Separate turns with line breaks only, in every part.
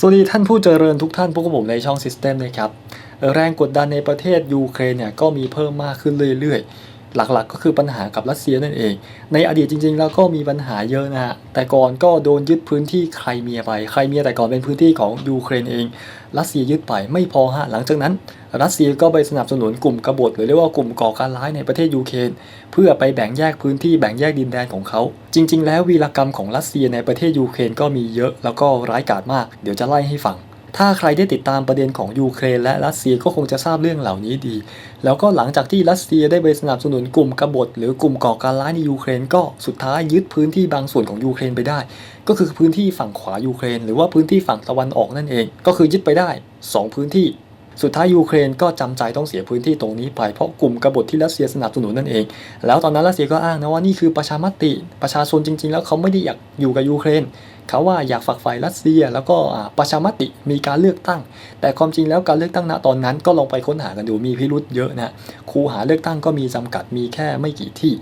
สวัสดีท่านผู้เจริญทุกท่านพวกผมในช่อง System นะครับ แรงกดดันในประเทศยูเครนเนี่ยก็มีเพิ่มมากขึ้นเรื่อยๆ หลักๆ ก็คือปัญหากับรัสเซียนั่นเอง ในอดีตจริงๆ แล้วก็มีปัญหาเยอะนะฮะ แต่ก่อนก็โดนยึดพื้นที่ใครเมียไปใครเมียแต่ก่อนเป็นพื้นที่ของยูเครนเอง รัสเซียยึดไปไม่พอฮะ หลังจากนั้น รัสเซียก็ไปสนับสนุนกลุ่มกบฏหรือเรียกว่ากลุ่มก่อการร้ายในประเทศยูเครน เพื่อไปแบ่งแยกพื้นที่แบ่งแยกดินแดนของเขา จริง ๆ แล้ววีรกรรมของรัสเซียในประเทศยูเครนก็มีเยอะแล้วก็ร้ายกาจมาก เดี๋ยวจะไล่ให้ฟัง ถ้าใครได้ติดตามประเด็นของยูเครนและรัสเซียก็คงจะทราบเรื่องเหล่านี้ดี แล้วก็หลังจากที่รัสเซียได้ไปสนับสนุนกลุ่มกบฏ หรือกลุ่มก่อการร้ายในยูเครนก็สุดท้ายยึดพื้นที่บางส่วนของยูเครนไปได้ ก็คือพื้นที่ฝั่งขวายูเครน หรือว่าพื้นที่ฝั่งตะวันออกนั่นเอง ก็คือยึดไปได้สองพื้นที่สุดท้ายยูเครนก็จำใจต้องเสียพื้นที่ตรงนี้ไปเพราะกลุ่มกบฏที่รัสเซียสนับสนุนนั่นเอง แล้วตอนนั้นรัสเซียก็อ้างนะว่านี่คือประชามติ ประชาชนจริง ๆ แล้วเขาไม่ได้อยากอยู่กับยูเครน เขาว่าอยากฝักใฝ่รัสเซีย แล้วก็ประชามติมีการเลือกตั้ง แต่ความจริงแล้วการเลือกตั้งณตอนนั้นก็ลองไปค้นหากันดูมีพิรุษเยอะนะคูหาเลือกตั้งก็มีจำกัดมีแค่ไม่กี่ที่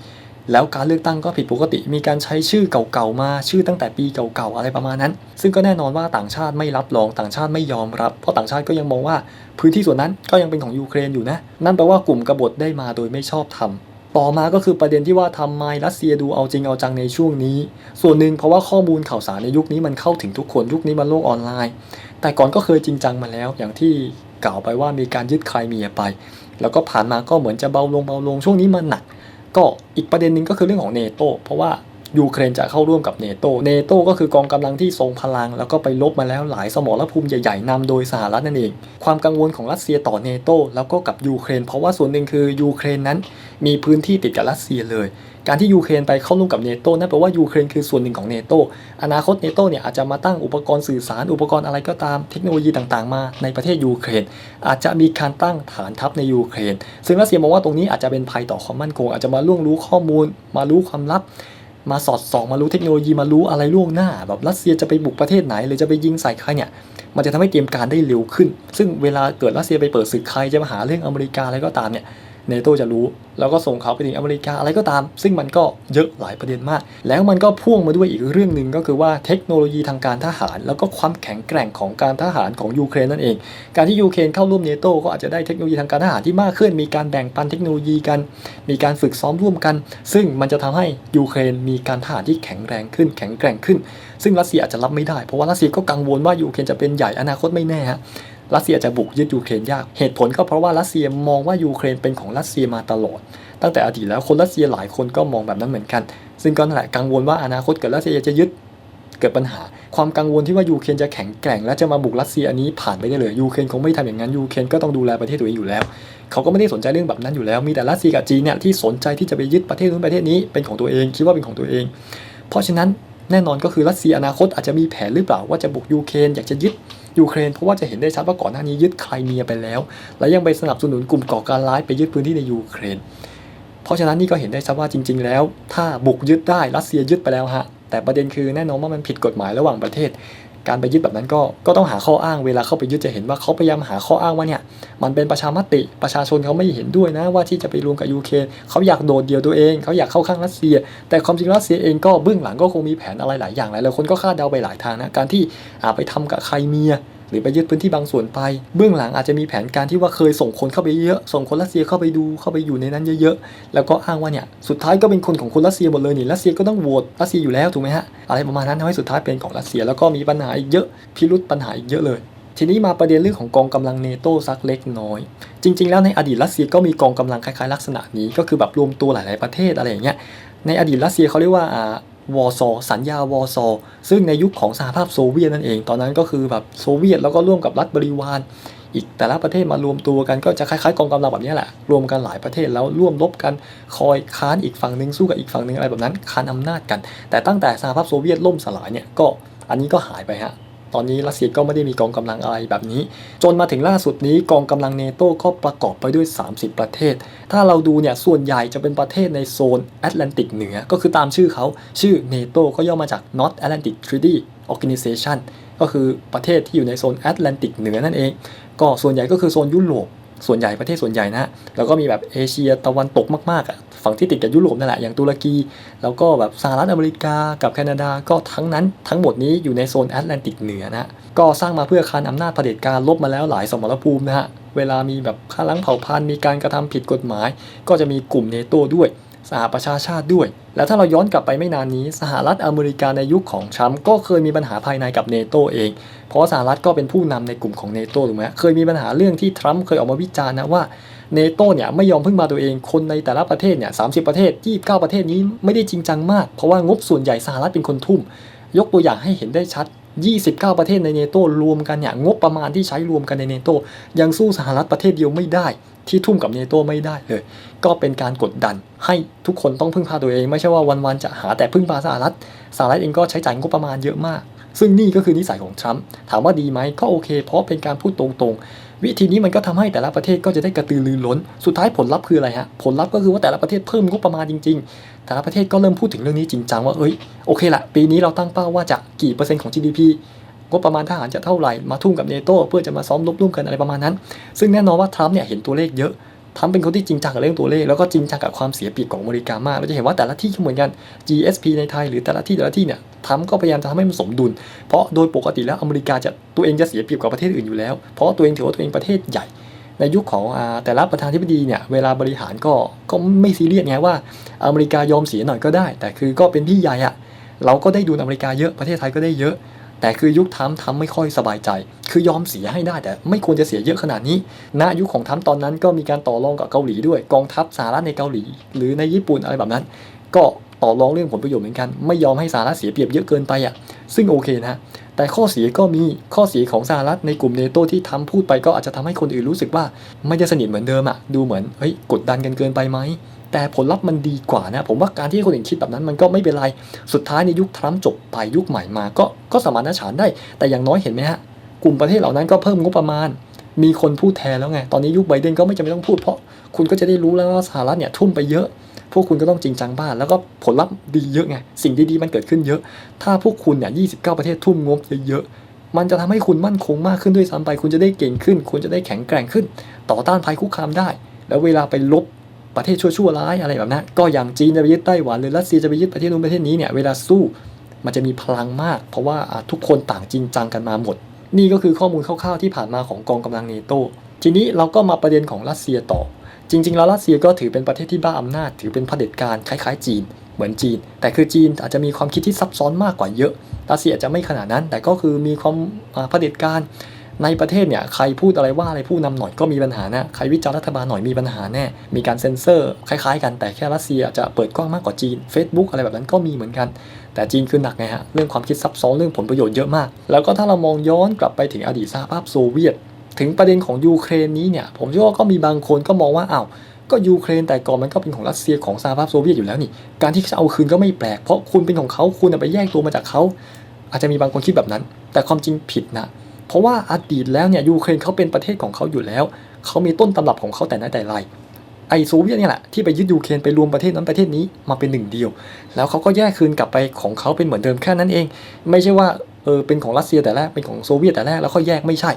แล้วการเลือกตั้งก็ผิดปกติ มีการใช้ชื่อเก่าๆมาชื่อตั้งแต่ปีเก่าๆอะไรประมาณนั้น ซึ่งก็แน่นอนว่าต่างชาติไม่รับรองต่างชาติไม่ยอมรับ เพราะต่างชาติก็ยังมองว่าพื้นที่ส่วนนั้นก็ยังเป็นของยูเครนอยู่นะ นั่นแปลว่ากลุ่มกบฏได้มาโดยไม่ชอบธรรม ต่อมาก็คือประเด็นที่ว่าทำไมรัสเซียดูเอาจริงเอาจังในช่วงนี้ ส่วนหนึ่งเพราะว่าข้อมูลข่าวสารในยุคนี้มันเข้าถึงทุกคนยุคนี้มันโลกออนไลน์ แต่ก่อนก็เคยจริงจังมาแล้ว อย่างที่กล่าวไปว่ามีการยึดใครเมียไป แล้วก็ผ่านมาก็เหมือนจะเบาลงเบาลงช่วงนี้มันหนัก ก็อีกประเด็นหนึ่งก็คือเรื่องของเนโตเพราะว่า ยูเครนจะเข้าร่วมกับเนโตเนโตก็คือกองกำลังที่ทรงพลัง แล้วก็ไปลบมาแล้วหลายสมรภูมิใหญ่ๆนำโดยสหรัฐนั่นเอง ความกังวลของรัสเซียต่อเนโตแล้วก็กับยูเครน เพราะว่าส่วนหนึ่งคือยูเครนนั้น มีพื้นที่ติดกับรัสเซียเลย การที่ยูเครนไปเข้าร่วมกับเนโตนั่นแปลว่ายูเครนคือส่วนหนึ่งของเนโตอนาคตเนโตเนี่ยอาจจะมาตั้งอุปกรณ์สื่อสารอุปกรณ์อะไรก็ตามเทคโนโลยีต่างๆ มาในประเทศยูเครน อาจจะมีการตั้งฐานทัพในยูเครน ซึ่งรัสเซียมองว่าตรงนี้อาจจะเป็นภัยต่อความมั่นคง อาจจะมาล่วงรู้ข้อมูล มารู้ความลับ มาสอดส่องมารู้เทคโนโลยีมารู้อะไรล่วงหน้า แบบรัสเซียจะไปบุกประเทศไหน หรือจะไปยิงใส่ใครเนี่ยมันจะทำให้เตรียมการได้เร็วขึ้น ซึ่งเวลาเกิดรัสเซียไปเปิดศึกใครจะมาหาเรื่องอเมริกาอะไรก็ตามเนี่ย เนโตจะรู้ แล้วก็ส่งเขาไปถึงอเมริกาอะไรก็ตาม ซึ่งมันก็เยอะหลายประเด็นมาก แล้วมันก็พ่วงมาด้วยอีกเรื่องหนึ่งก็คือว่าเทคโนโลยีทางการทหาร แล้วก็ความแข็งแกร่งของการทหารของยูเครนนั่นเอง การที่ยูเครนเข้าร่วมเนโตก็อาจจะได้เทคโนโลยีทางการทหารที่มากขึ้น มีการแบ่งปันเทคโนโลยีกัน มีการฝึกซ้อมร่วมกัน ซึ่งมันจะทำให้ยูเครนมีการทหารที่แข็งแรงขึ้น แข็งแกร่งขึ้น ซึ่งรัสเซียอาจจะรับไม่ได้ เพราะว่ารัสเซียก็กังวลว่ายูเครนจะเป็นใหญ่อนาคตไม่แน่ฮะ รัสเซียจะบุกยึดยูเครนยาก เหตุผลก็เพราะว่ารัสเซียมองว่ายูเครนเป็นของรัสเซียมาตลอด ตั้งแต่อดีตแล้วคนรัสเซียหลายคนก็มองแบบนั้นเหมือนกัน ซึ่งก็นั่นแหละกังวลว่าอนาคตเกิดรัสเซียจะยึดเกิดปัญหา ความกังวลที่ว่ายูเครนจะแข็งแกร่งและจะมาบุกรัสเซียอันนี้ผ่านไปได้เลยยูเครนคงไม่ทำอย่างนั้นยูเครนก็ต้องดูแลประเทศตัวเองอยู่แล้ว เขาก็ไม่ได้สนใจเรื่องแบบนั้นอยู่แล้ว มีแต่รัสเซียกับจีนเนี่ยที่สนใจที่จะไปยึดประเทศนู้นประเทศนี้เป็นของตัวเองคิดว่าเป็นของตัวเอง เพราะฉะนั้นแน่นอนก็คือรัสเซียอนาคตอาจจะมีแผนหรือเปล่าว่าจะบุกยูเครนอยากจะยึด ยูเครนเพราะว่าจะเห็นได้ชัดว่าก่อนหน้านี้ยึดไครเมียไปแล้ว และยังไปสนับสนุนกลุ่มก่อการร้ายไปยึดพื้นที่ในยูเครน เพราะฉะนั้นนี่ก็เห็นได้ชัดว่าจริง ๆ แล้ว ถ้าบุกยึดได้รัสเซียยึดไปแล้วฮะแต่ประเด็นคือแน่นอนว่ามันผิดกฎหมายระหว่างประเทศ การไปยึดแบบนั้นก็ก็ต้องหาข้ออ้างเวลาเข้าไปยึดจะเห็นว่าเขาพยายามหาข้ออ้างว่าเนี่ยมันเป็นประชามติประชาชนเขาไม่เห็นด้วยนะว่าที่จะไปรวมกับยูเครนเขาอยากโดดเดี่ยวตัวเองเขาอยากเข้าข้างรัสเซีย แต่ความจริงรัสเซียเองก็เบื้องหลังก็คงมีแผนอะไรหลายอย่างหลายคนก็คาดเดาไปหลายทางนะการที่อาไปทำกับใครเมีย หรือไปยึดพื้นที่บางส่วนไป เบื้องหลังอาจจะมีแผนการที่ว่าเคยส่งคนเข้าไปเยอะ ส่งคนรัสเซียเข้าไปดูเข้าไปอยู่ในนั้นเยอะๆ แล้วก็อ้างว่าเนี่ยสุดท้ายก็เป็นคนของคนรัสเซียหมดเลยนี่รัสเซียก็ต้องโหวตรัสเซียอยู่แล้วถูกไหมฮะอะไรประมาณนั้นทำให้สุดท้ายเป็นของรัสเซียแล้วก็มีปัญหาอีกเยอะพิรุษปัญหาอีกเยอะเลยทีนี้มาประเด็นเรื่องของกองกำลังเนโตสักเล็กน้อย จริง ๆ แล้วในอดีตรัสเซียก็มีกองกำลังคล้ายๆลักษณะนี้ก็คือแบบรวมตัวหลาย ๆ ประเทศอะไรอย่างเงี้ยในอดีตรัสเซียเขาเรียกว่า วอร์ซอสัญญาวอร์ซอซึ่งในยุคของสหภาพโซเวียตนั่นเอง ตอนนั้นก็คือแบบโซเวียตแล้วก็ร่วมกับรัฐบริวาร อีกแต่ละประเทศมารวมตัวกันก็จะคล้ายๆกองกำลังแบบนี้แหละ รวมกันหลายประเทศแล้วร่วมรบกันคอยค้านอีกฝั่งหนึ่งสู้กับอีกฝั่งหนึ่งอะไรแบบนั้นค้านอำนาจกัน แต่ตั้งแต่สหภาพโซเวียตล่มสลายเนี่ยก็อันนี้ก็หายไปฮะ ตอนนี้รัสเซียก็ไม่ได้มีกองกำลังอะไรแบบนี้ จนมาถึงล่าสุดนี้กองกำลังเนโต้ก็ประกอบไปด้วย 30 ประเทศ ถ้าเราดูเนี่ยส่วนใหญ่จะเป็นประเทศในโซนแอตแลนติกเหนือ ก็คือตามชื่อเขาชื่อเนโต้ก็ย่อมาจาก North Atlantic Treaty Organization ก็คือประเทศที่อยู่ในโซนแอตแลนติกเหนือนั่นเอง ก็ส่วนใหญ่ก็คือโซนยุโรปส่วนใหญ่ประเทศส่วนใหญ่นะ แล้วก็มีแบบเอเชียตะวันตกมากๆอะ ฝั่งที่ติดกับยุโรปนั่นแหละอย่างตุรกี แล้วก็แบบสหรัฐอเมริกากับแคนาดาก็ทั้งนั้นทั้งหมดนี้อยู่ในโซนแอตแลนติกเหนือนะก็สร้างมาเพื่อคานอำนาจเผด็จการลบมาแล้วหลายสมรภูมินะฮะเวลามีแบบฆ่าล้างเผ่าพันธุ์มีการกระทำผิดกฎหมาย ก็จะมีกลุ่มเนโต้ด้วยสหประชาชาติด้วย แล้วถ้าเราย้อนกลับไปไม่นานนี้ สหรัฐอเมริกาในยุคของทรัมก็เคยมีปัญหาภายในกับเนโตเอง เพราะสหรัฐก็เป็นผู้นำในกลุ่มของเนโตถูกไหมเคยมีปัญหาเรื่องที่ทรัมป์เคยออกมาวิจารณ์นะว่า เนโตเนี่ยไม่ยอมพึ่งมาตัวเอง คนในแต่ละประเทศเนี่ยสาประเทศ 29 ประเทศนี้ไม่ได้จริงจังมาก เพราะว่างบส่วนใหญ่สหรัฐเป็นคนทุ่ม ยกตัวอย่างให้เห็นได้ชัด 29 ประเทศในเนโตรวมกันเนี่ยงบประมาณที่ใช้รวมกันในเนโตยังสู้สหรัฐประเทศเดียวไม่ได้ ที่ทุ่มกับเนโตไม่ได้เลย ก็เป็นการกดดัน ให้ทุกคนต้องพึ่งพาตัวเอง ไม่ใช่ว่าวันๆจะหาแต่พึ่งพาสหรัฐสหรัฐเองก็ใช้จ่ายงบประมาณเยอะมาก ซึ่งนี่ก็คือนิสัยของทรัมป์ถามว่าดีไหมก็โอเค เพราะเป็นการพูดตรงๆ วิธีนี้มันก็ทำให้แต่ละประเทศก็จะได้กระตือรือร้น สุดท้ายผลลัพธ์คืออะไรฮะผลลัพธ์ก็คือว่าแต่ละประเทศเพิ่มงบประมาณจริง ๆ แต่ละประเทศก็เริ่มพูดถึงเรื่องนี้จริงจังว่าเอ้ยโอเคละปีนี้เราตั้งเป้าว่าจะกี่เปอร์เซ็นต์ของ GDP งบประมาณทหารจะเท่าไหร่มาทุ่มกับเนโตเพื่อจะมาซ้อมรบร่วมกันอะไรประมาณนั้น ซึ่งแน่นอนว่าทรัมป์เนี่ยเห็นตัวเลขเยอะทรัมป์เป็นคนที่จริงจังกับเรื่องตัวเลขแล้วก็จริงจังกับความเสียเปรียบของอเมริกามาก เราจะเห็นว่าแต่ละที่เหมือนกัน GSP ในไทยหรือแต่ละที่แต่ละที่เนี่ย ทรัมป์ก็พยายามจะทำให้มันสมดุล เพราะโดยปกติแล้วอเมริกาจะตัวเองจะเสียเปรียบกว่าประเทศอื่นอยู่แล้ว เพราะตัวเองถือว่าตัวเองประเทศใหญ่ ในยุคของแต่ละประธานธิบดีเนี่ยเวลาบริหารก็ก็ไม่ซีเรียสไงว่าอเมริกายอมเสียหน่อยก็ได้ แต่คือก็เป็นพี่ใหญ่อะเราก็ได้ดูอเมริกาเยอะประเทศไทยก็ได้เยอะ แต่คือยุคทรัมป์ทำไม่ค่อยสบายใจ คือยอมเสียให้ได้แต่ไม่ควรจะเสียเยอะขนาดนี้ณยุคของทรัมตอนนั้นก็มีการต่อรองกับเกาหลีด้วยกองทัพสหรัฐในเกาหลี หรือในญี่ปุ่นอะไรแบบนั้น ก็ ต่อรองเรื่องผลประโยชน์เหมือนกัน ไม่ยอมให้สหรัฐเสียเปรียบเยอะเกินไปอะซึ่งโอเคนะแต่ข้อเสียก็มีข้อเสียของสหรัฐในกลุ่มเนโตที่ทำพูดไปก็อาจจะทำให้คนอื่นรู้สึกว่า ไม่ได้สนิทเหมือนเดิมอะดูเหมือนเฮ้ยกดดันกันเกินไปไหมแต่ผลลัพธ์มันดีกว่านะ ผมว่าการที่คนอื่นคิดแบบนั้นมันก็ไม่เป็นไร สุดท้ายในยุคทรัมป์จบไปยุคใหม่มา ก็ก็สมานฉันได้ แต่อย่างน้อยเห็นไหมฮะกลุ่มประเทศเหล่านั้นก็เพิ่มงบประมาณ มีคนพูดแทนแล้วไง ตอนนี้ยุคไบเดนก็ไม่จำเป็นต้องพูดเพราะคุณก็จะได้รู้แล้วว่าสหรัฐเนี่ยทุ่มไปเยอะ พวกคุณก็ต้องจริงจังบ้างแล้วก็ผลลัพธ์ดีเยอะไง สิ่งดีๆมันเกิดขึ้นเยอะ ถ้าพวกคุณเนี่ย29ประเทศทุ่มงบเยอะๆ มันจะทำให้คุณมั่นคงมากขึ้นด้วยซ้ำไป คุณจะได้เก่งขึ้น คุณจะได้แข็งแกร่งขึ้น ต่อต้านภัยคุกคามได้ แล้วเวลาไปลบประเทศชั่วๆร้ายอะไรแบบนั้น ก็อย่างจีนจะไปยึดไต้หวันหรือรัสเซียจะไปยึดประเทศนู้นประเทศนี้เนี่ย เวลาสู้มันจะมีพลังมาก เพราะว่าทุกคนต่างจริงจังกันมาหมด นี่ก็คือข้อมูลคร่าวๆที่ผ่านมาของกองกำลังเนโตทีนี้เราก็มาประเด็นของรัสเซียต่อ จริง ๆ แล้วรัสเซียก็ถือเป็นประเทศที่บ้าอำนาจ ถือเป็นเผด็จการคล้ายๆ จีน เหมือนจีน แต่คือจีนอาจจะมีความคิดที่ซับซ้อนมากกว่าเยอะ รัสเซียอาจจะไม่ขนาดนั้น แต่ก็คือมีความเผด็จการในประเทศเนี่ยใครพูดอะไรว่าอะไรผู้นำหน่อยก็มีปัญหานะ ใครวิจารณ์รัฐบาลหน่อยมีปัญหาแน่ มีการเซ็นเซอร์คล้ายๆ กันแต่แค่รัสเซียจะเปิดกว้างมากกว่าจีน Facebook อะไรแบบนั้นก็มีเหมือนกัน แต่จีนคือหนักไงฮะ เรื่องความคิดซับซ้อนเรื่องผลประโยชน์เยอะมาก แล้วก็ถ้าเรามองย้อนกลับไปถึงอดีตสหภาพโซเวียต ถึงประเด็นของยูเครนนี้เนี่ยผมเชื่อว่าก็มีบางคนก็มองว่าอ้าวก็ยูเครนแต่ก่อนมันก็เป็นของรัสเซียของสหภาพโซเวียตอยู่แล้วนี่ การที่จะเอาคืนก็ไม่แปลก เพราะคุณเป็นของเขาคุณไปแยกตัวมาจากเขาอาจจะมีบางคนคิดแบบนั้น แต่ความจริงผิดนะเพราะว่าอดีตแล้วเนี่ยยูเครนเขาเป็นประเทศของเขาอยู่แล้วเขามีต้นตำรับของเขาแต่ไหนแต่ไรไอโซเวียตเนี่ยแหละที่ไปยึดยูเครนไปรวมประเทศนั้นประเทศนี้มาเป็นหนึ่งเดียว แล้วเขาก็แยกคืนกลับไปของเขาเป็นเหมือนเดิมแค่นั้นเอง ไม่ใช่ว่า เออเป็นของรัสเซียแต่แรกเป็นของโซเวียตแต่แรกแล้วค่อยแยกไม่ใช่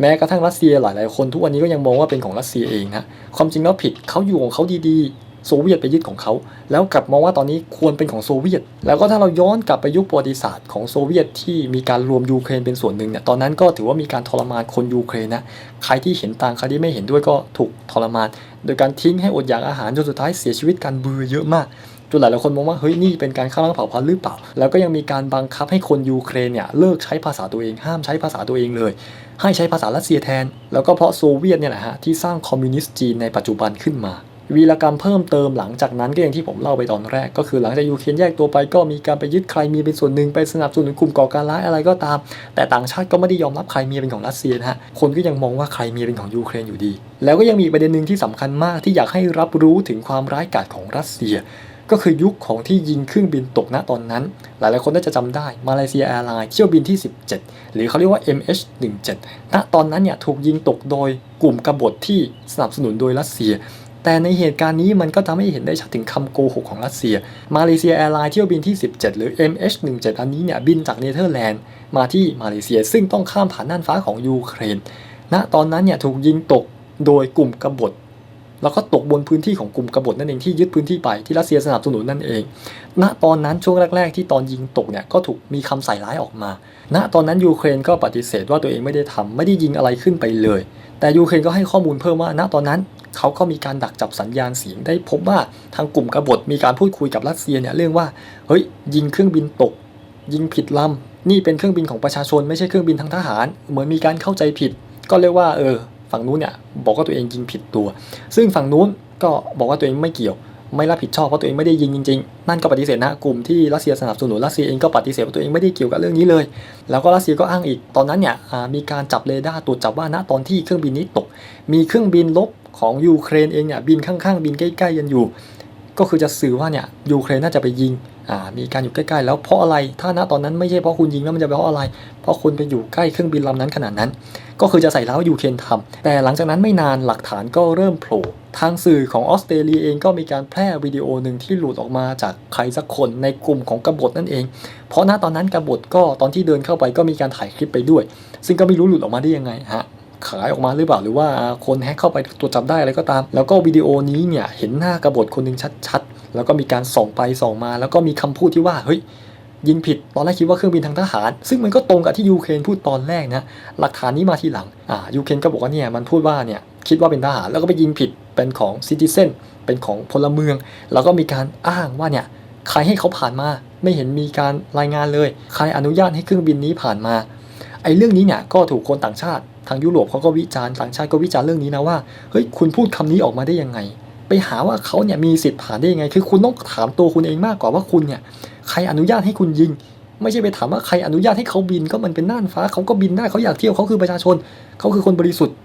แม้กระทั่งรัสเซียหลาย ๆ คนทุกวันนี้ก็ยังมองว่าเป็นของรัสเซียเองนะความจริงแล้วผิดเขาอยู่ของเขาดีๆ โซเวียตไปยึดของเขา แล้วกลับมองว่าตอนนี้ควรเป็นของโซเวียต แล้วก็ถ้าเราย้อนกลับไปยุคประวัติศาสตร์ของโซเวียตที่มีการรวมยูเครนเป็นส่วนหนึ่งเนี่ยตอนนั้นก็ถือว่ามีการทรมานคนยูเครนนะใครที่เห็นต่างใครที่ไม่เห็นด้วยก็ถูกทรมาน โดยการทิ้งให้อดอยากอาหารจนสุดท้ายเสียชีวิตกันเบื่อเยอะมาก จนหลายๆคนมองว่าเฮ้ยนี่เป็นการฆ่าล้างเผ่าพันธุ์หรือเปล่า แล้วก็ยังมีการบังคับให้คนยูเครนเนี่ยเลิกใช้ภาษาตัวเองห้ามใช้ภาษาตัวเองเลย ให้ใช้ภาษารัสเซียแทน แล้วก็เพราะโซเวียตเนี่ยแหละฮะที่สร้างคอมมิวนิสต์จีนในปัจจุบันขึ้นมาวีรกรรมเพิ่มเติมหลังจากนั้นก็อย่างที่ผมเล่าไปตอนแรก ก็คือหลังจากยูเครนแยกตัวไปก็มีการไปยึดใครมีเป็นส่วนหนึ่งไปสนับสนุนกลุ่มก่อการร้ายอะไรก็ตาม แต่ต่างชาติก็ไม่ได้ยอมรับใครมีเป็นของรัสเซียนะฮะคนก็ยังมองว่าใครมีเป็นของยูเครนอยู่ดี แล้วก็ยังมีประเด็นหนึ่งที่สำคัญมากที่อยากให้รับรู้ถึงความร้ายกาจของรัสเซีย ก็คือยุคของที่ยิงเครื่องบินตกณตอนนั้น หลายๆคนน่าจะจำได้มาเลเซียแอร์ไลน์เที่ยวบินที่ 17 หรือเขาเรียกว่า MH17 ณตอนนั้นเนี่ยถูกยิงตกโดยกลุ่มกบฏที่สนับสนุนโดยรัสเซีย แต่ในเหตุการณ์นี้มันก็ทำให้เห็นได้ชัดถึงคำโกหกของรัสเซีย มาเลเซียแอร์ไลน์เที่ยวบินที่ 17 หรือ MH17 อันนี้เนี่ยบินจากเนเธอร์แลนด์มาที่มาเลเซียซึ่งต้องข้ามผ่านน่านฟ้าของยูเครน ณตอนนั้นเนี่ยถูกยิงตกโดยกลุ่มกบฏ แล้วก็ตกบนพื้นที่ของกลุ่มกบฏนั่นเองที่ยึดพื้นที่ไปที่รัสเซียสนับสนุนนั่นเอง ณตอนนั้นช่วงแรก ๆ ที่ตอนยิงตกเนี่ยก็ถูกมีคำใส่ร้ายออกมา ณตอนนั้นยูเครนก็ปฏิเสธว่าตัวเองไม่ได้ทำไม่ได้ยิงอะไรขึ้นไปเลย แต่ยูเครนก็ให้ข้อมูลเพิ่มว่า ณตอนนั้นเขาก็มีการดักจับสัญญาณเสียงได้พบว่าทางกลุ่มกบฏมีการพูดคุยกับรัสเซียเนี่ยเรื่องว่าเฮ้ยยิงเครื่องบินตก ยิงผิดลำนี่เป็นเครื่องบินของประชาชนไม่ใช่เครื่องบินทางทหาร เหมือนมีการเข้าใจผิด ก็เรียกว่าเออ ฝั่งนู้นเนี่ยบอกว่าตัวเองยิงผิดตัว ซึ่งฝั่งนู้นก็บอกว่าตัวเองไม่เกี่ยวไม่รับผิดชอบเพราะตัวเองไม่ได้ยิงจริงๆ นั่นก็ปฏิเสธนะกลุ่มที่รัสเซียสนับสนุนรัสเซียเองก็ปฏิเสธว่าตัวเองไม่ได้เกี่ยวกับเรื่องนี้เลย แล้วก็รัสเซียก็อ้างอีกตอนนั้นเนี่ยมีการจับเรดาร์ตรวจจับว่าณตอนที่เครื่องบินนี้ตก มีเครื่องบินลบของยูเครนเองเนี่ยบินข้างๆ บินใกล้ๆกันอยู่ ก็คือจะสื่อว่าเนี่ยยูเครนน่าจะไปยิง มีการอยู่ใกล้ๆ แล้วเพราะอะไร ถ้าณตอนนั้นไม่ใช่เพราะคุณยิงแล้วมันจะเพราะอะไร เพราะคุณไปอยู่ใกล้เครื่องบินลำนั้นขนาดนั้น ก็คือจะใส่ร้ายว่ายูเคนทำแต่หลังจากนั้นไม่นานหลักฐานก็เริ่มโผล่ทางสื่อของออสเตรเลียเองก็มีการแพร่วิดีโอหนึ่งที่หลุดออกมาจากใครสักคนในกลุ่มของกบฏนั่นเอง เพราะณตอนนั้นกบฏก็ตอนที่เดินเข้าไปก็มีการถ่ายคลิปไปด้วย ซึ่งก็ไม่รู้หลุดออกมาได้ยังไงฮะขายออกมาหรือเปล่าหรือว่าคนแฮ็กเข้าไปตรวจจับได้อะไรก็ตาม แล้วก็วิดีโอนี้เนี่ยเห็นหน้ากบฏคนหนึ่งชัดๆ แล้วก็มีการส่องไปส่องมา แล้วก็มีคำพูดที่ว่าเฮ้ยยิงผิดตอนแรกคิดว่าเครื่องบินทางทหาร ซึ่งมันก็ตรงกับที่ยูเครนพูดตอนแรกนะหลักฐานนี้มาทีหลังอ่ายูเครนก็บอกว่าเนี่ยมันพูดว่าเนี่ยคิดว่าเป็นทหารแล้วก็ไปยิงผิดเป็นของซิติเซนเป็นของพลเมือง แล้วก็มีการอ้างว่าเนี่ยใครให้เขาผ่านมาไม่เห็นมีการรายงานเลย ใครอนุญาตให้เครื่องบินนี้ผ่านมาไอ้เรื่องนี้เนี่ยก็ถูกคนต่างชาติทางยุโรปเขาก็วิจารณ์ต่างชาติก็วิจารณ์เรื่องนี้นะว่าเฮ้ยคุณพูดคำนี้ออกมาได้ยังไง ไปหาว่าเขาเนี่ยมีสิทธิ์ผ่านได้ยังไง คือคุณต้องถามตัวคุณเองมากกว่าว่าคุณเนี่ยใครอนุญาตให้คุณยิง ไม่ใช่ไปถามว่าใครอนุญาตให้เขาบินก็มันเป็นน่านฟ้าเขาก็บินได้เขาอยากเที่ยวเขาคือประชาชนเขาคือคนบริสุทธิ์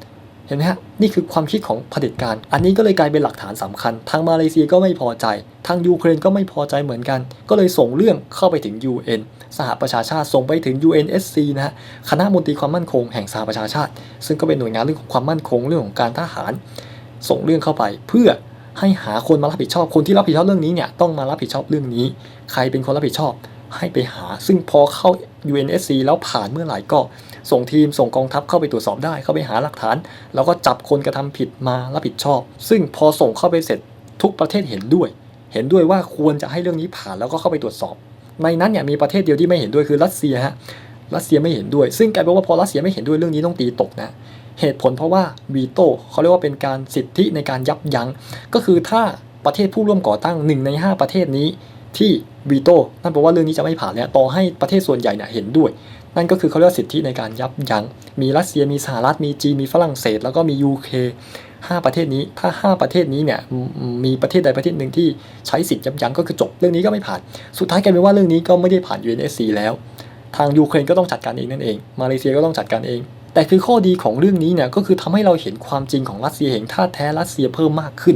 เห็นไหมฮะนี่คือความคิดของเผด็จการ อันนี้ก็เลยกลายเป็นหลักฐานสำคัญ ทางมาเลเซียก็ไม่พอใจ ทางยูเครนก็ไม่พอใจเหมือนกัน ก็เลยส่งเรื่องเข้าไปถึง UN สหประชาชาติส่งไปถึง UNSC นะฮะคณะมนตรีความมั่นคงแห่งสหประชาชาติ ซึ่งก็เป็นหน่วยงานเรื่องของความมั่นคงเรื่องของการทหาร ส่งเรื่องเข้าไปเพื่อ ให้หาคนมารับผิดชอบคนที่รับผิดชอบเรื่องนี้เนี่ยต้องมารับผิดชอบเรื่องนี้ ใครเป็นคนรับผิดชอบให้ไปหา ซึ่งพอเข้า UNSC แล้วผ่านเมื่อไหร่ก็ ส่งทีมส่งกองทัพเข้าไปตรวจสอบได้ เข้าไปหาหลักฐาน แล้วก็จับคนกระทำผิดมารับผิดชอบ ซึ่งพอส่งเข้าไปเสร็จทุกประเทศเห็นด้วย เห็นด้วยว่าควรจะให้เรื่องนี้ผ่านแล้วก็เข้าไปตรวจสอบ ในนั้นเนี่ยมีประเทศเดียวที่ไม่เห็นด้วยคือรัสเซียฮะรัสเซียไม่เห็นด้วย ซึ่งกลายเป็นว่าพอรัสเซียไม่เห็นด้วยเรื่องนี้ต้องตีตกนะ เหตุผลเพราะว่าวีโต้เขาเรียกว่าเป็นการสิทธิในการยับยั้ง ก็คือถ้าประเทศผู้ร่วมก่อตั้งหนึ่งใน 5 ประเทศนี้ที่วีโต้นั่นแปลว่าเรื่องนี้จะไม่ผ่านแล้วต่อให้ประเทศส่วนใหญ่เนี่ยเห็นด้วย นั่นก็คือเขาเรียกว่าสิทธิในการยับยั้ง มีรัสเซียมีสหรัฐมีจีนมีฝรั่งเศส แล้วก็มียูเคห้าประเทศนี้ถ้าห้าประเทศนี้เนี่ยมีประเทศใดประเทศหนึ่งที่ใช้สิทธิยับยั้งก็คือจบเรื่องนี้ก็ไม่ผ่าน สุดท้ายกลายเป็นว่าเรื่องนี้ก็ไม่ได้ผ่าน UNSC แล้ว ทางยูเครนก็ต้องจัดการเองนั่นเอง มาเลเซียก็ต้องจัดการเอง แต่คือข้อดีของเรื่องนี้เนี่ยก็คือทำให้เราเห็นความจริงของรัสเซียเห็นท่าแท้รัสเซียเพิ่มมากขึ้น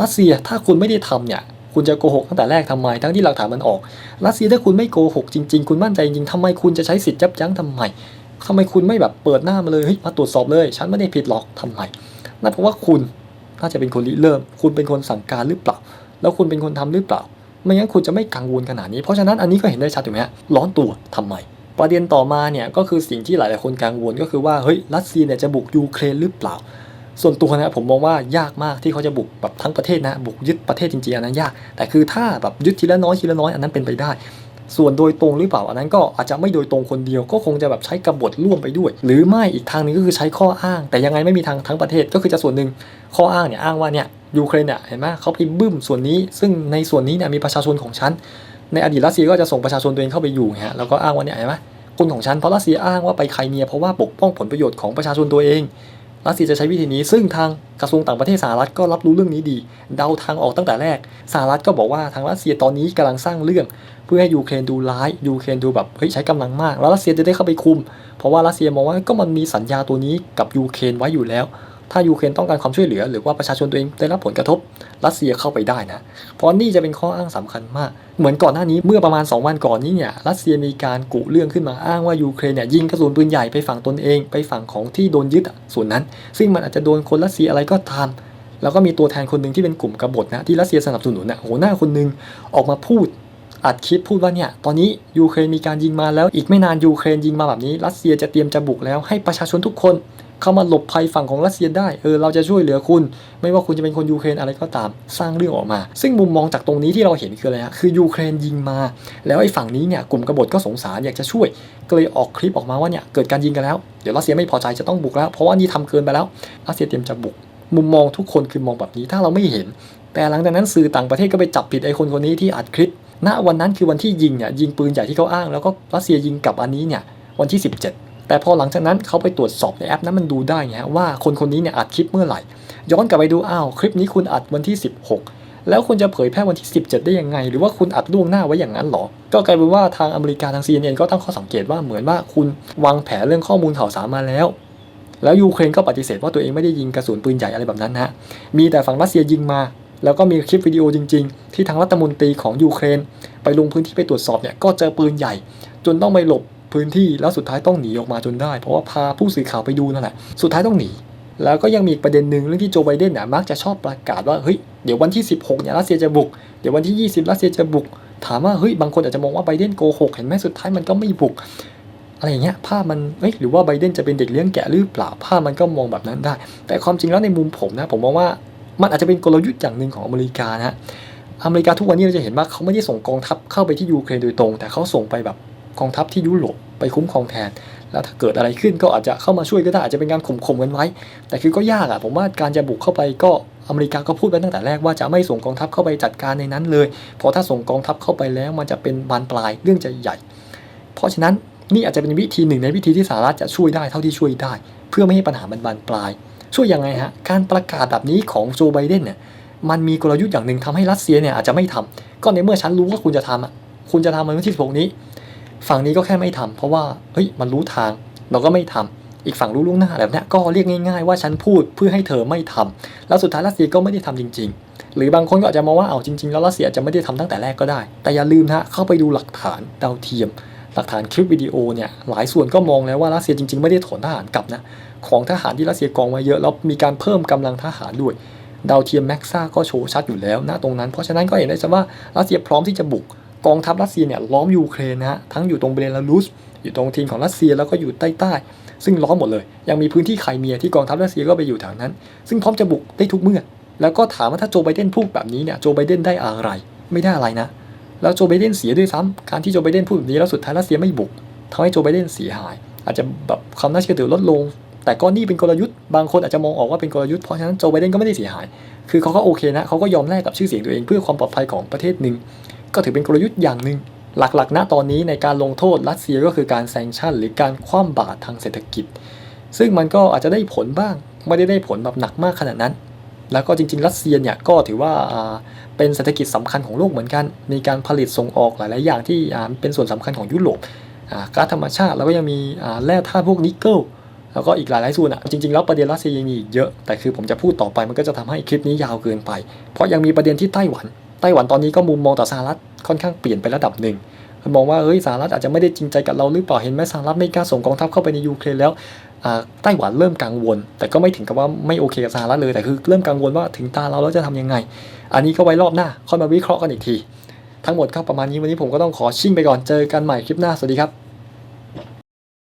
รัสเซียถ้าคุณไม่ได้ทำเนี่ยคุณจะโกหกตั้งแต่แรกทำไม ทั้งที่หลักฐานมันออก รัสเซียถ้าคุณไม่โกหกจริง ๆ คุณมั่นใจจริงๆทำไมคุณจะใช้สิทธิ์ยับยั้งทำไมทำไมคุณไม่แบบเปิดหน้ามาเลยเฮ้ยมาตรวจสอบเลย ฉันไม่ได้ผิดหรอกทำไมนั่นเพราะว่าคุณน่าจะเป็นคนริเริ่ม คุณเป็นคนสั่งการหรือเปล่า แล้วคุณเป็นคนทำหรือเปล่า ไม่งั้นคุณจะไม่กังวลขนาดนี้ เพราะฉะนั้นอันนี้ก็เห็นได้ชัดถูกไหมฮะร้อนตัวทำไม ประเด็นต่อมาเนี่ยก็คือสิ่งที่หลายๆคนกังวลก็คือว่าเฮ้ยรัสเซียเนี่ยจะบุกยูเครนหรือเปล่า ส่วนตัวนะผมมองว่ายากมากที่เขาจะบุกแบบทั้งประเทศนะบุกยึดประเทศจริงๆอันนั้นยาก แต่คือถ้าแบบยึดทีละน้อยทีละน้อยอันนั้นเป็นไปได้ส่วนโดยตรงหรือเปล่าอันนั้นก็อาจจะไม่โดยตรงคนเดียวก็คงจะแบบใช้กบฏร่วมไปด้วย หรือไม่อีกทางนึงก็คือใช้ข้ออ้าง แต่ยังไงไม่มีทางทั้งประเทศก็คือจะส่วนหนึ่งข้ออ้างเนี่ยอ้างว่าเนี่ยยูเครนเนี่ยเห็นไหมเขาไปบึ้มส่วนนี้ ซึ่งในส่วนนี้เนี่ยมีประชาชนของฉันในอดีตรัสเซียก็จะส่งประชาชนตัวเองเข้าไปอยู่ฮะแล้วก็อ้างว่าเนี่ยเห็นไหม คนของฉันเพราะรัสเซียอ้างว่าไปไครเมียเพราะว่าปกป้องผลประโยชน์ของประชาชนตัวเอง รัสเซียจะใช้วิธีนี้ซึ่งทางกระทรวงต่างประเทศสหรัฐก็รับรู้เรื่องนี้ดี เดาทางออกตั้งแต่แรกสหรัฐก็บอกว่าทางรัสเซียตอนนี้กำลังสร้างเรื่อง เพื่อให้ยูเครนดูร้ายยูเครนดูแบบเฮ้ยใช้กำลังมาก แล้วรัสเซียจะได้เข้าไปคุม เพราะว่ารัสเซียมองว่าก็มันมีสัญญาตัวนี้กับยูเครนไว้อยู่แล้ว ถ้ายูเครนต้องการความช่วยเหลือ หรือว่าประชาชนตัวเองได้รับผลกระทบรัสเซียเข้าไปได้นะ เพราะนี่จะเป็นข้ออ้างสำคัญมาก เหมือนก่อนหน้านี้เมื่อประมาณ 2 วันก่อนนี้เนี่ยรัสเซียมีการกุเรื่องขึ้นมาอ้างว่ายูเครนเนี่ยยิงกระสุนปืนใหญ่ไปฝั่งตนเอง ไปฝั่งของที่โดนยึดส่วนนั้น ซึ่งมันอาจจะโดนคนรัสเซียอะไรก็ตามแล้วก็มีตัวแทนคนหนึ่งที่เป็นกลุ่มกบฏนะที่รัสเซียสนับสนุนนะหัวหน้าคนหนึ่งออกมาพูดอัดคลิปพูดว่าเนี่ยตอนนี้ยูเครนมีการยิงมาแล้วอีกไม่นานยูเครนยิงมาแบบนี้ รัสเซียจะเตรียมจะบุกแล้วให้ประชาชนทุกคน เข้ามาหลบภัยฝั่งของรัสเซียได้ เออเราจะช่วยเหลือคุณ ไม่ว่าคุณจะเป็นคนยูเครนอะไรก็ตามสร้างเรื่องออกมา ซึ่งมุมมองจากตรงนี้ที่เราเห็นคืออะไรฮะคือยูเครนยิงมา แล้วไอ้ฝั่งนี้เนี่ยกลุ่มกบฏก็สงสารอยากจะช่วยก็เลยออกคลิปออกมาว่าเนี่ยเกิดการยิงกันแล้วเดี๋ยวรัสเซียไม่พอใจจะต้องบุกแล้ว เพราะว่านี่ทำเกินไปแล้วรัสเซียเตรียมจะบุก มุมมองทุกคนคือมองแบบนี้ถ้าเราไม่เห็น แต่หลังจากนั้นสื่อต่างประเทศก็ไปจับผิดไอ้คนคนนี้ที่อัดคลิปณวันนั้นคือวันที่ยิงเนี่ยยิงปืนใหญ่ที่เขาอ้าง แล้วก็รัสเซียยิงกับอันนี้เนี่ยวันที่ 17 แต่พอหลังจากนั้นเขาไปตรวจสอบในแอปนั้นมันดูได้ไงฮะว่าคนคนนี้เนี่ยอัดคลิปเมื่อไหร่ ย้อนกลับไปดูอ้าวคลิปนี้คุณอัดวันที่ 16แล้วคุณจะเผยแพร่วันที่ 17 ได้ยังไง หรือว่าคุณอัดล่วงหน้าไว้อย่างนั้นหรอ ก็กลายเป็นว่าทางอเมริกาทาง CNN ก็ตั้งข้อสังเกตว่าเหมือนว่าคุณวางแผนเรื่องข้อมูลข่าวสารมาแล้ว แล้วยูเครนก็ปฏิเสธว่าตัวเองไม่ได้ยิงกระสุนปืนใหญ่อะไรแบบนั้นนะฮะมีแต่ฝั่งรัสเซียยิงมา แล้วก็มีคลิปวิดีโอจริง ๆ ที่ทางรัฐมนตรีของยูเครน ไปลงพื้นที่ไปตรวจสอบเนี่ยก็เจอปืนใหญ่ จนต้องไปหลบ พื้นที่แล้วสุดท้ายต้องหนีออกมาจนได้ เพราะว่าพาผู้สื่อข่าวไปดูนั่นแหละสุดท้ายต้องหนีแล้วก็ยังมีอีกประเด็นหนึ่งเรื่องที่โจไบเดนเนี่ยมักจะชอบประกาศว่าเฮ้ยเดี๋ยววันที่ 16เนี่ยรัสเซียจะบุก เดี๋ยววันที่ 20รัสเซียจะบุก ถามว่าเฮ้ยบางคนอาจจะมองว่าไบเดนโกหกเห็นไหมสุดท้ายมันก็ไม่บุก อะไรอย่างเงี้ยภาพมันเอ้ยหรือว่าไบเดนจะเป็นเด็กเลี้ยงแกะหรือเปล่าภาพมันก็มองแบบนั้นได้ แต่ความจริงแล้วในมุมผมนะผมมองว่ามันอาจจะเป็นกลยุทธ์อย่างหนึ่งของอเมริกานะอเมริกาทุกวันนี้เราจะเห็นว่าเขาไม่ได้ส่งกองทัพเข้าไปที่ยูเครนโดยตรง แต่เขาส่งไปแบบ กองทัพที่ยุโรปไปคุ้มครองแทน แล้วถ้าเกิดอะไรขึ้นก็อาจจะเข้ามาช่วยก็ได้อาจจะเป็นการข่มข่มกันไว้ แต่คือก็ยากอะผมว่าการจะบุกเข้าไปก็อเมริกาก็พูดไว้ตั้งแต่แรกว่าจะไม่ส่งกองทัพเข้าไปจัดการในนั้นเลยเพราะถ้าส่งกองทัพเข้าไปแล้วมันจะเป็นบานปลายเรื่องจะใหญ่ เพราะฉะนั้นนี่อาจจะเป็นวิธีหนึ่งในวิธีที่สหรัฐจะช่วยได้เท่าที่ช่วยได้ เพื่อไม่ให้ปัญหามันบานปลาย ช่วยยังไงฮะการประกาศแบบนี้ของโจไบเดนเนี่ยมันมีกลยุทธ์อย่างหนึ่งทำให้รัสเซียเนี่ยอาจจะไม่ทำก็ในเมื่อฉันรู้ว่าคุณจะทำอะคุณจะทำในวันที่16นี้ ฝั่งนี้ก็แค่ไม่ทำเพราะว่าเฮ้ยมันรู้ทาง เราก็ไม่ทำอีกฝั่งรู้ล่วงหน้าแบบนี้ก็เรียกง่ายๆว่าฉันพูดเพื่อให้เธอไม่ทำแล้วสุดท้ายรัสเซียก็ไม่ได้ทำจริง ๆ หรือบางคนก็อาจจะมองว่าเอาจริงๆแล้วรัสเซียอาจจะไม่ได้ทำตั้งแต่แรกก็ได้ แต่อย่าลืมนะเข้าไปดูหลักฐานดาวเทียม หลักฐานคลิปวิดีโอเนี่ยหลายส่วนก็มองแล้วว่ารัสเซียจริงๆไม่ได้ถอนทหารกลับนะของทหารที่รัสเซียกองไว้เยอะแล้วมีการเพิ่มกำลังทหารด้วยดาวเทียมแม็กซ่าก็โชว์ชัดอยู่แล้วณตรงนั้น เพราะฉะนั้นก็เห็นได้ชัดว่ารัสเซียพร้อมที่จะบุก กองทัพรัสเซียเนี่ยล้อมยูเครนนะฮะทั้งอยู่ตรงเบลารุสอยู่ตรงทีมของรัสเซียแล้วก็อยู่ใต้ใต้ซึ่งล้อมหมดเลย ยังมีพื้นที่ไครเมียที่กองทัพรัสเซียก็ไปอยู่แถวนั้น ซึ่งพร้อมจะบุกได้ทุกเมื่อ แล้วก็ถามว่าถ้าโจไบเดนพูดแบบนี้เนี่ยโจไบเดนได้อะไร ไม่ได้อะไรนะ แล้วโจไบเดนเสียด้วยซ้ำการที่โจไบเดนพูดแบบนี้แล้วสุดท้ายรัสเซียไม่บุกทำให้โจไบเดนเสียหาย อาจจะแบบความน่าเชื่อถือลดลง แต่ก็นี่เป็นกลยุทธ์บางคนอาจจะมองออกว่าเป็นกลยุทธ์เพราะฉะนั้นโจไบเดนก็ไม่ได้เสียหาย คือเขาก็โอเคนะเขาก็ยอมแลกกับชื่อเสียงตัวเองเพื่อความปลอดภัยของประเทศหนึ่ง ก็ถือเป็นกลยุทธ์อย่างหนึ่งหลักๆ ณ ตอนนี้ในการลงโทษรัสเซียก็คือการแซงชั่น หรือการคว่ำบาตรทางเศรษฐกิจ ซึ่งมันก็อาจจะได้ผลบ้าง ไม่ได้ได้ผลแบบหนักมากขนาดนั้น แล้วก็จริงๆ รัสเซียเนี่ยก็ถือว่าเป็นเศรษฐกิจสำคัญของโลกเหมือนกัน มีการผลิตส่งออกหลายๆ อย่างที่เป็นส่วนสำคัญของยุโรปก๊าซธรรมชาติแล้วก็ยังมีแร่ธาตุพวกนิกเกิลแล้วก็อีกหลายๆส่วนอะจริงๆแล้วประเด็นรัสเซียยังมีอีกเยอะแต่คือผมจะพูดต่อไปมันก็จะทำให้คลิปนี้ยาวเกินไป เพราะยังมีประเด็นที่ไต้หวัน ไต้หวันตอนนี้ก็มุมมองต่อสหรัฐค่อนข้างเปลี่ยนไประดับหนึ่งมองว่าเฮ้ยสหรัฐอาจจะไม่ได้จริงใจกับเราหรือเปล่าเห็นไหมสหรัฐไม่กล้าส่งกองทัพเข้าไปในยูเครนแล้วไต้หวันเริ่มกังวล แต่ก็ไม่ถึงกับว่าไม่โอเคกับสหรัฐเลยแต่คือเริ่มกังวลว่าถึงตาเราแล้วจะทำยังไง อันนี้ก็ไว้รอบหน้าค่อยมาวิเคราะห์กันอีกที ทั้งหมดก็ประมาณนี้วันนี้ผมก็ต้องขอชิ่งไปก่อนเจอกันใหม่คลิปหน้าสวัสดีครับ